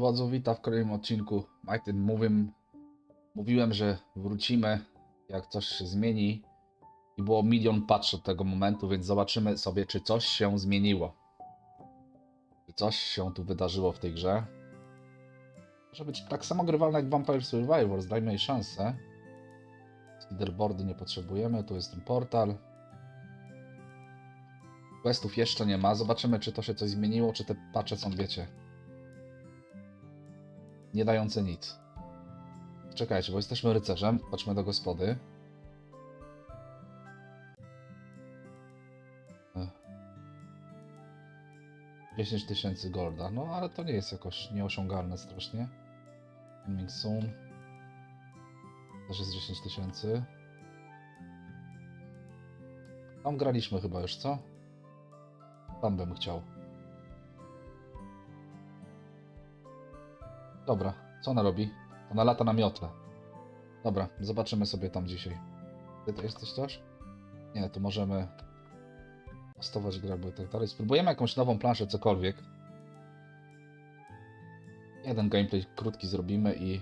Wodzu, witam w kolejnym odcinku. Majtyn, mówiłem, mówiłem, że wrócimy, jak coś się zmieni. I było milion patch od tego momentu, więc zobaczymy sobie, czy coś się zmieniło. Czy coś się tu wydarzyło w tej grze. Może być tak samo grywalne jak Vampire Survivors, dajmy jej szansę. Leaderboardy nie potrzebujemy, tu jest ten portal. Questów jeszcze nie ma, zobaczymy, czy to się coś zmieniło, czy te patche są, wiecie, nie dające nic. Czekajcie, bo jesteśmy rycerzem. Patrzmy do gospody. Ech. 10 tysięcy golda. No, ale to nie jest jakoś nieosiągalne strasznie. Coming soon. Też jest 10 tysięcy. Tam graliśmy chyba już, co? Tam bym chciał. Dobra, co ona robi? Ona lata na miotle. Dobra, zobaczymy sobie tam dzisiaj. Ty to jesteś coś? Nie, to możemy postować i tak dalej. Spróbujemy jakąś nową planszę, cokolwiek. Jeden gameplay krótki zrobimy i...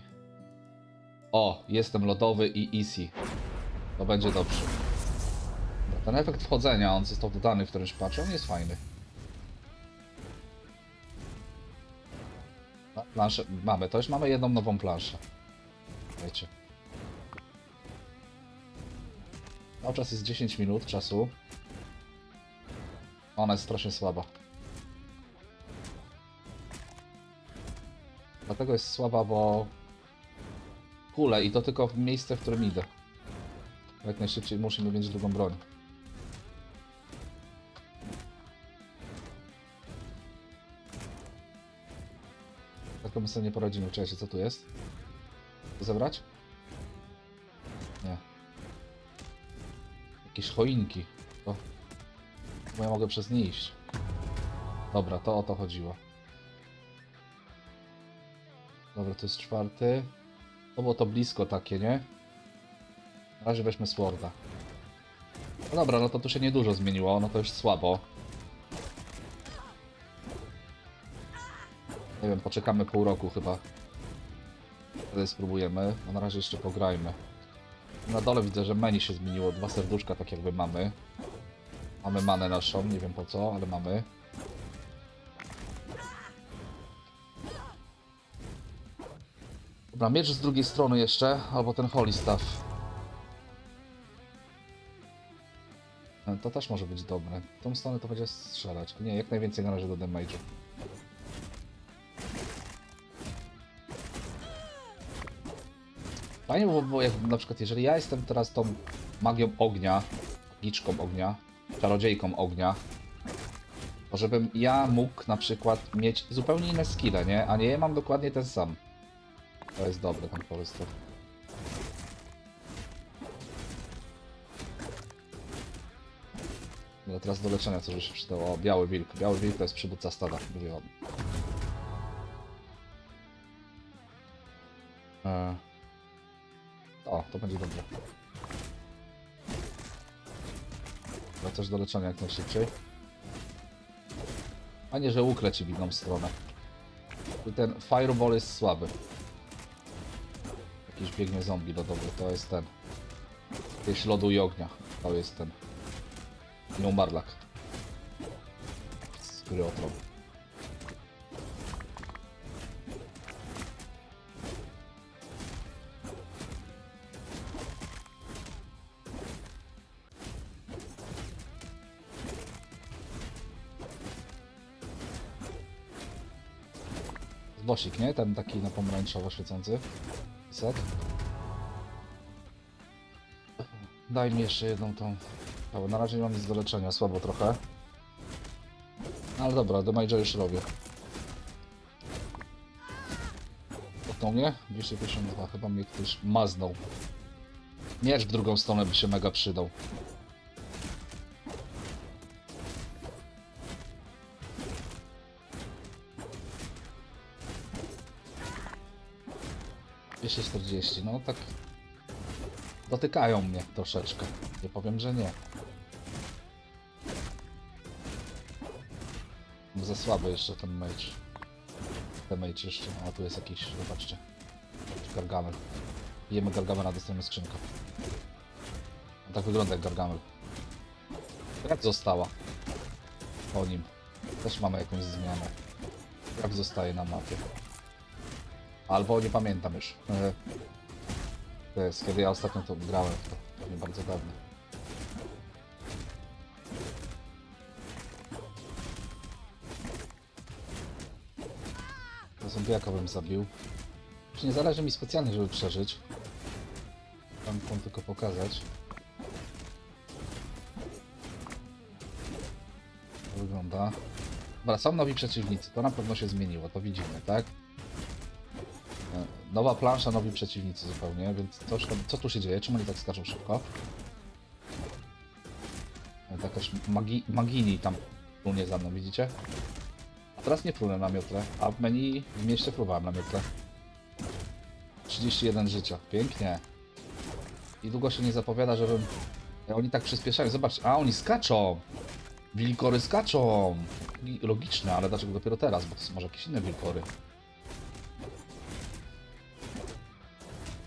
O, jestem lodowy i easy. To będzie dobrze. Ten efekt wchodzenia, on został dodany w którymś patchu, on jest fajny. Planszę mamy, to już mamy jedną nową planszę. Wiecie. Cały czas jest 10 minut czasu. Ona jest strasznie słaba. Dlatego jest słaba, bo kule i to tylko w miejsce, w którym idę. Jak najszybciej musimy mieć drugą broń. Tak to my sobie nie poradzimy. Czekajcie, co tu jest? Zebrać? Nie. Jakieś choinki. To... Bo ja mogę przez nie iść. Dobra, to o to chodziło. Dobra, to jest czwarty. To było to blisko takie, nie? Na razie weźmy Sworda. No dobra, no to tu się niedużo zmieniło, no to już słabo. Nie wiem, poczekamy pół roku chyba. Wtedy spróbujemy. No na razie jeszcze pograjmy. Na dole widzę, że menu się zmieniło. Dwa serduszka tak jakby mamy. Mamy manę naszą, nie wiem po co, ale mamy. Dobra, miecz z drugiej strony jeszcze, albo ten holy staff. E, To też może być dobre. W tą stronę to będzie strzelać. Nie, jak najwięcej należy do damage'u. Fajnie było, jak na przykład, jeżeli ja jestem teraz tą magią ognia, magiczką ognia, czarodziejką ognia, to żebym ja mógł na przykład mieć zupełnie inne skille, nie? A nie mam dokładnie ten sam. To jest dobre ten pomysł. No teraz do leczenia co by się przydało. O, biały wilk. Biały wilk to jest przywódca stada. Mówię o... E... O, to będzie dobre. Też do leczenia jak najszybciej. A nie, że łuk leci w inną stronę. Ten fireball jest słaby. Jakiś biegnie zombie lodowy, to jest ten. Jakieś lodu i ognia. To jest ten. Nieumarlak. Z gry otrowy. Bosik, nie? Ten taki na pomarańczowo świecący. Set. Daj mi jeszcze jedną tą. Dobra, na razie nie mam nic do leczenia, słabo trochę. No ale dobra, do Major już robię. Potną mnie? 252, chyba mnie ktoś maznął. Miecz w drugą stronę by się mega przydał. Dwieście czterdzieści, no tak dotykają mnie troszeczkę. Nie powiem, że nie. Za słaby jeszcze ten mecz. Damage jeszcze, a tu jest jakiś, zobaczcie. Gargamel. Jemy Gargamela, dostajemy skrzynkę. No, tak wygląda jak Gargamel. Jak została? Po nim. Też mamy jakąś zmianę. Jak zostaje na mapie? Albo nie pamiętam już. E, To jest, kiedy ja ostatnio to grałem, to, nie bardzo dawno. To zombiaka bym zabił. Już nie zależy mi specjalnie, żeby przeżyć. Tam wam tylko pokazać. To wygląda. Dobra, są nowi przeciwnicy, to na pewno się zmieniło, to widzimy, tak? Nowa plansza, nowi przeciwnicy zupełnie, więc tam, co tu się dzieje? Czemu oni tak skaczą szybko? E, Jakaś magi, magini tam płynie za mną, widzicie? A teraz nie plunę na miotle, a w menu w mieście próbowałem na miotle. 31 życia, pięknie. I długo się nie zapowiada, żebym... E, Oni tak przyspieszają, zobacz, a oni skaczą! Wilkory skaczą! Logiczne, ale dlaczego dopiero teraz? Bo to są może jakieś inne wilkory.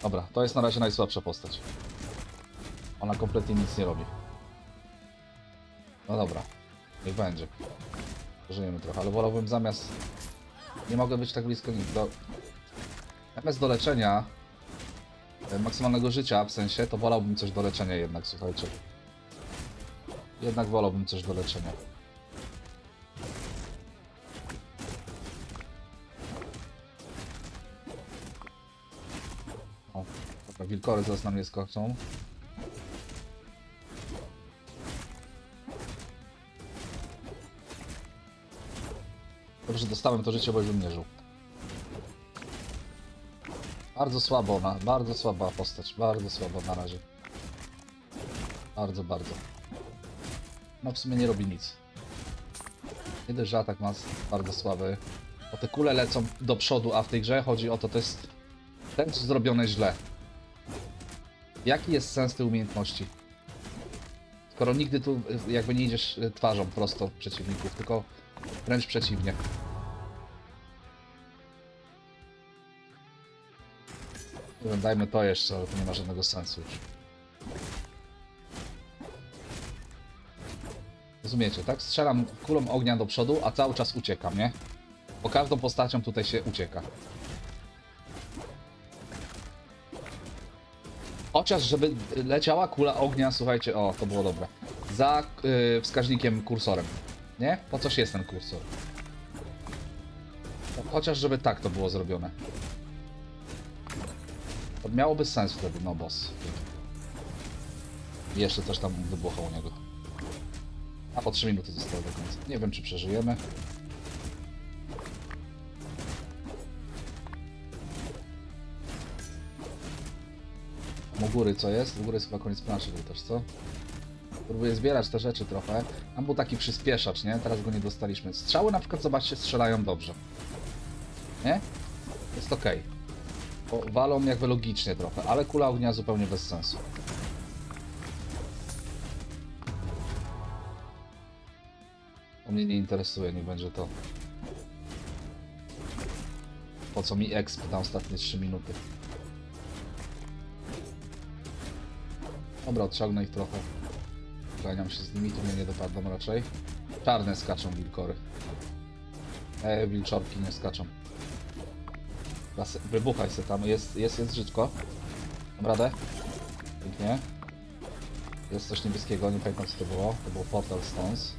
Dobra, to jest na razie najsłabsza postać. Ona kompletnie nic nie robi. No dobra, niech będzie. Żyjemy trochę, ale wolałbym zamiast... Nie mogę być tak blisko nich. Do... Zamiast do leczenia e, maksymalnego życia, w sensie, to wolałbym coś do leczenia jednak, słuchajcie. Jednak wolałbym coś do leczenia. Wilkory zaraz na mnie skoczą. Dobrze, dostałem to życie, bo już nie żył. Bardzo słabo ona, bardzo słaba postać, bardzo słaba na razie. Bardzo, bardzo. No w sumie nie robi nic. Nie dość, że atak ma bardzo słaby. Bo te kule lecą do przodu, a w tej grze chodzi o to, to jest wręcz zrobione źle. Jaki jest sens tej umiejętności? Skoro nigdy tu jakby nie idziesz y, twarzą prosto w przeciwników, tylko wręcz przeciwnie. Dajmy to jeszcze, ale to nie ma żadnego sensu już. Rozumiecie, tak? Strzelam kulą ognia do przodu, a cały czas uciekam, nie? Bo każdą postacią tutaj się ucieka. Chociaż, żeby leciała kula ognia, słuchajcie, o, to było dobre. Za yy, wskaźnikiem kursorem. Nie? Po coś jest ten kursor? Chociaż, żeby tak to było zrobione. To miałoby sens wtedy, no boss. Jeszcze coś tam wybuchało u niego. A po 3 minuty zostało do końca. Nie wiem, czy przeżyjemy. U góry co jest? U góry jest chyba koniec planszy był też, co? Próbuję zbierać te rzeczy trochę. Tam był taki przyspieszacz, nie? Teraz go nie dostaliśmy. Strzały na przykład, zobaczcie, strzelają dobrze. Nie? Jest ok. Bo walą jakby logicznie trochę, ale kula ognia zupełnie bez sensu. To mnie nie interesuje, nie będzie to. Po co mi exp na ostatnie 3 minuty? Dobra, odciągnę ich trochę. Ganiam się z nimi, tu mnie nie dopadną raczej. Czarne skaczą wilkory. E, wilczorki nie skaczą. Se- Wybuchaj se tam, jest, jest, jest żyćko. Mam radę? Pięknie. Jest coś niebieskiego, nie pamiętam co to było. To było Portal Stones.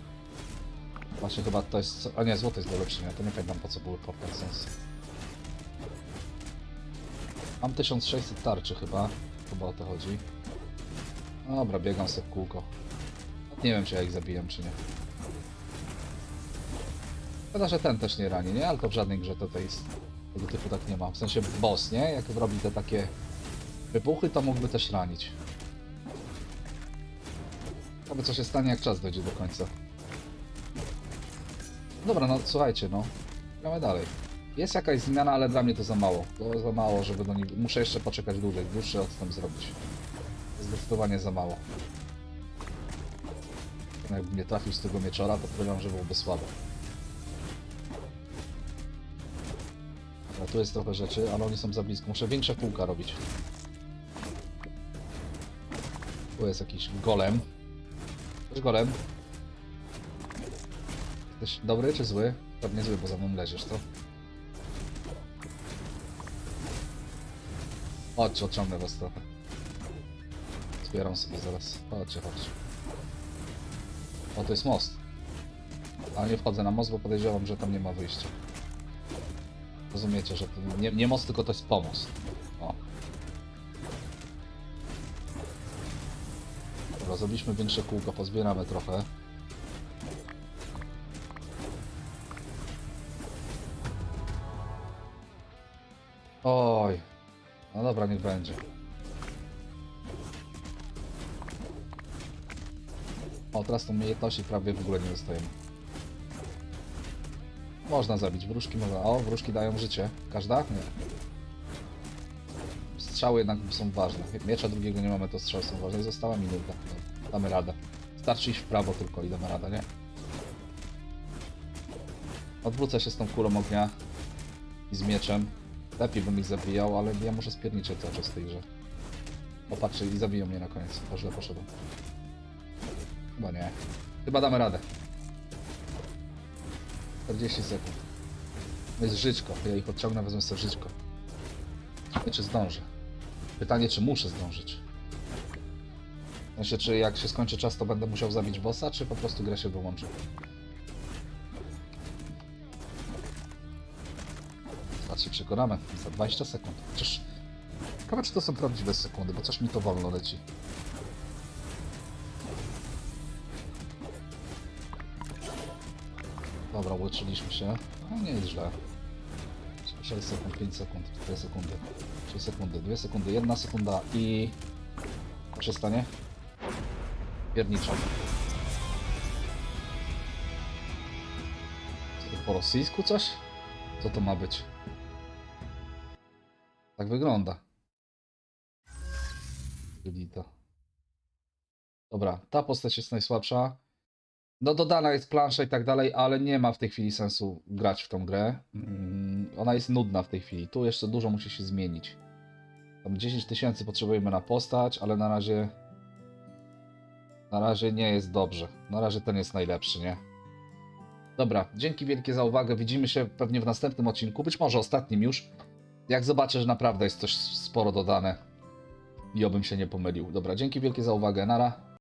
Właśnie chyba to jest... A nie, złoto jest do ulepszenia, to nie pamiętam po co były Portal Stones. Mam 1600 tarczy chyba. Chyba o to chodzi. Dobra, biegam sobie w kółko. Nie wiem, czy ja ich zabijam, czy nie. Szkoda, że ten też nie rani, nie? Ale to w żadnej grze tutaj jest. Tego typu tak nie ma. W sensie boss, nie? Jak robi te takie wybuchy, to mógłby też ranić. Aby co się stanie, jak czas dojdzie do końca. Dobra, no słuchajcie, no. Gramy dalej. Jest jakaś zmiana, ale dla mnie to za mało. To za mało, żeby do niej... Muszę jeszcze poczekać dłużej, dłuższy odstęp zrobić. Zdecydowanie za mało. Jakbym nie trafił z tego mieczora, to powiem, że byłoby słabo. A tu jest trochę rzeczy, ale oni są za blisko. Muszę większe kółka robić. Tu jest jakiś golem. Cześć golem. Jesteś dobry czy zły? Pewnie zły, bo za mną leżysz, to. Chodź, odciągnę was trochę. Zbieram sobie zaraz. Chodźcie, chodźcie. O, to jest most. Ale nie wchodzę na most, bo podejrzewam, że tam nie ma wyjścia. Rozumiecie, że to nie, nie most, tylko to jest pomost. O. Dobra, zrobiliśmy większe kółko, pozbieramy trochę. Oj. No dobra, niech będzie. O, teraz tą umiejętności prawie w ogóle nie dostajemy. Można zabić wróżki, można. O, wróżki dają życie. Każda? Nie. Strzały jednak są ważne. Miecza drugiego nie mamy, to strzały są ważne. Została minuta. Damy radę. Starczy iść w prawo tylko i damy radę, nie? Odwrócę się z tą kulą ognia i z mieczem. Lepiej bym ich zabijał, ale ja muszę spierniczeć cały czas w tej grze. Popatrzę i zabiją mnie na koniec. Źle poszedłem. Chyba nie. Chyba damy radę. 40 sekund. Jest życzko. Ja ich odciągnę, wezmę sobie życzko. Nie czy zdążę. Pytanie, czy muszę zdążyć. W sensie, czy jak się skończy czas, to będę musiał zabić bossa, czy po prostu gra się wyłączy. Zaraz się przekonamy. Za 20 sekund. Chociaż... Ciekawe, czy to są prawdziwe sekundy, bo coś mi to wolno leci. Dobra, łączyliśmy się. No nie jest źle. 6 sekund, 5 sekund, 2 sekundy. 3 sekundy, 2 sekundy, 1 sekunda i... Co się stanie? Pierniczą. Co to po rosyjsku coś? Co to ma być? Tak wygląda. Elita. Dobra, ta postać jest najsłabsza. No dodana jest plansza i tak dalej, ale nie ma w tej chwili sensu grać w tą grę. Mm, Ona jest nudna w tej chwili. Tu jeszcze dużo musi się zmienić. Tam 10 tysięcy potrzebujemy na postać, ale na razie... Na razie nie jest dobrze. Na razie ten jest najlepszy, nie? Dobra, dzięki wielkie za uwagę. Widzimy się pewnie w następnym odcinku, być może ostatnim już. Jak zobaczę, że naprawdę jest coś sporo dodane. I obym się nie pomylił. Dobra, dzięki wielkie za uwagę. Nara.